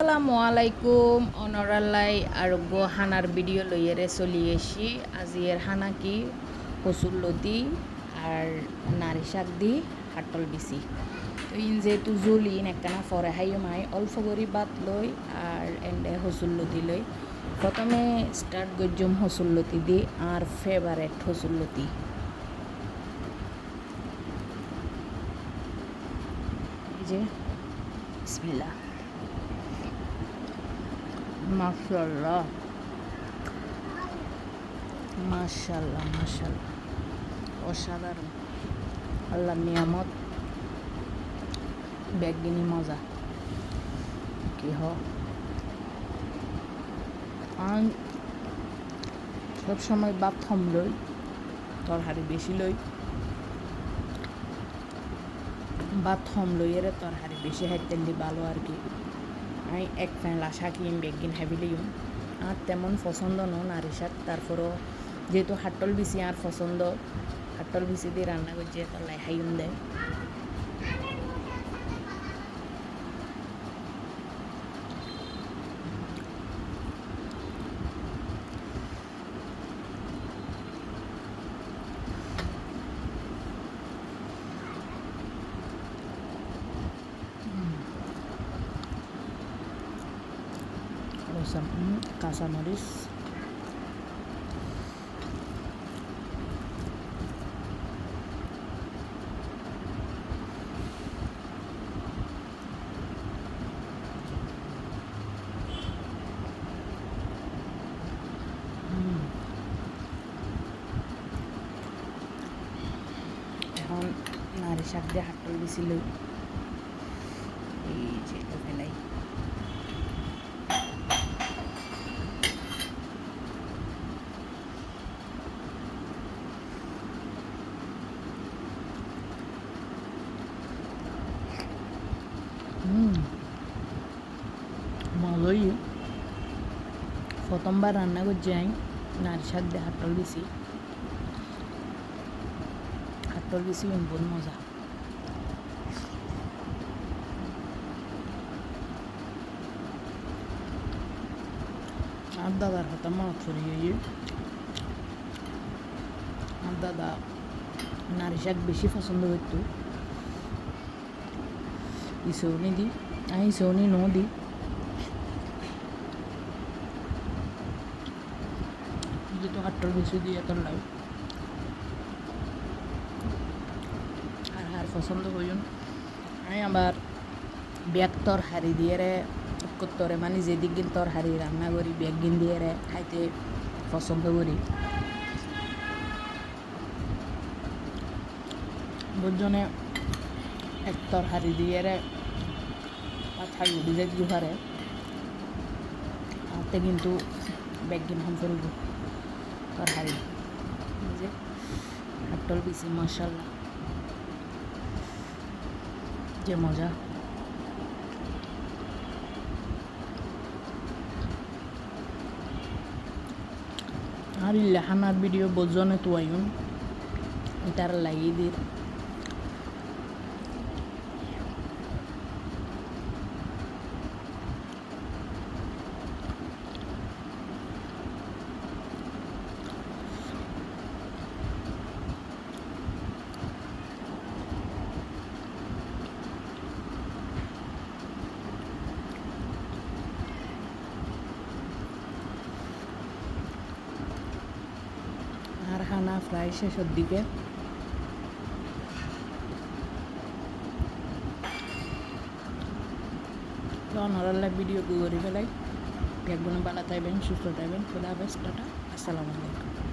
আসসালামু আলাইকুম অনরালাই আরোগ্য হানার ভিডিও লইয়েরে চলি এসি। আজি এর হানা কি? কচুর লতি আর নারী শাক দি হাটল বিচি। তো ইন যেহেতু জুলি একখানা ফরে হাইও মাই, অল্প করে বাত লই আর এন্ডে হসুর লতি লই। প্রথমে স্টার্ট গজ্জম হসুর লতি দি আর ফেভারেট হসুর লতি। যে, বিসমিল্লাহ। মাশাল্লাহ মাশাল্লাহ মাশাল্লাহ অসাধারণ। আল্লাহ নিয়ামত। ব্যাগিনী মজা। কি হ? আন সব সময় বাপ থম লই, তরহারি বেশি লই। বা থম লই এর তরহারি বেশি হাইতেলি ভালো আর কি। আমি এক ফ্যান আশা কিম বেগিন হেভিলিও আর তেমন পছন্দ ন নারিসার তারপরও যেহেতু হাটল বিসি আর পছন্দ হাটল বিসি দিয়ে রান্না করছে তার লাই দেয় রসম কাঁচামরিচ এখন নারী শাক দিয়ে হাটল দিছিল এই যে ফেলাই মজাই প্রথমবার রান্না করছি আমি নারী শাক দিয়ে হাটল দিছি হাটল দিছি বহুত মজা। আর দাদার কথা মনত পড়ে গিয়ে আর দাদা নারী শাক বেশি পছন্দ করতো ইসৌনি দি আমি ইসৌনি নো দি যেহেতু হাট্টর বেশি দিয়ে এত লাগে আর আর পছন্দ করিন আমি আবার ব্যাগ তর হারি দিয়ে রে তরে মানে যেদিক গিন তর হারি রান্না করি ব্যাগ গিন দিয়ে রে খাইতে পছন্দ করি বুঝজনে এক তরহারি দিয়ে রে মাথায় উড়ি যায় জুহারে হাতে কিন্তু ব্যাগিন হম করব, তরহারি। যে হাটল পিসি মশাল্লা যে মজা। আর লেহানার ভিডিও বোঝনে তো আইন এটার লাগিয়ে দিয়ে আর হানা প্রায় শেষের দিকে। তো অনারাল্লাহ ভিডিও করে ফেলাই ব্যাগগুলো বালা থাকবেন, সুস্থ থাকবেন। খোদা হাফেজ, টাটা। আসসালামু আলাইকুম।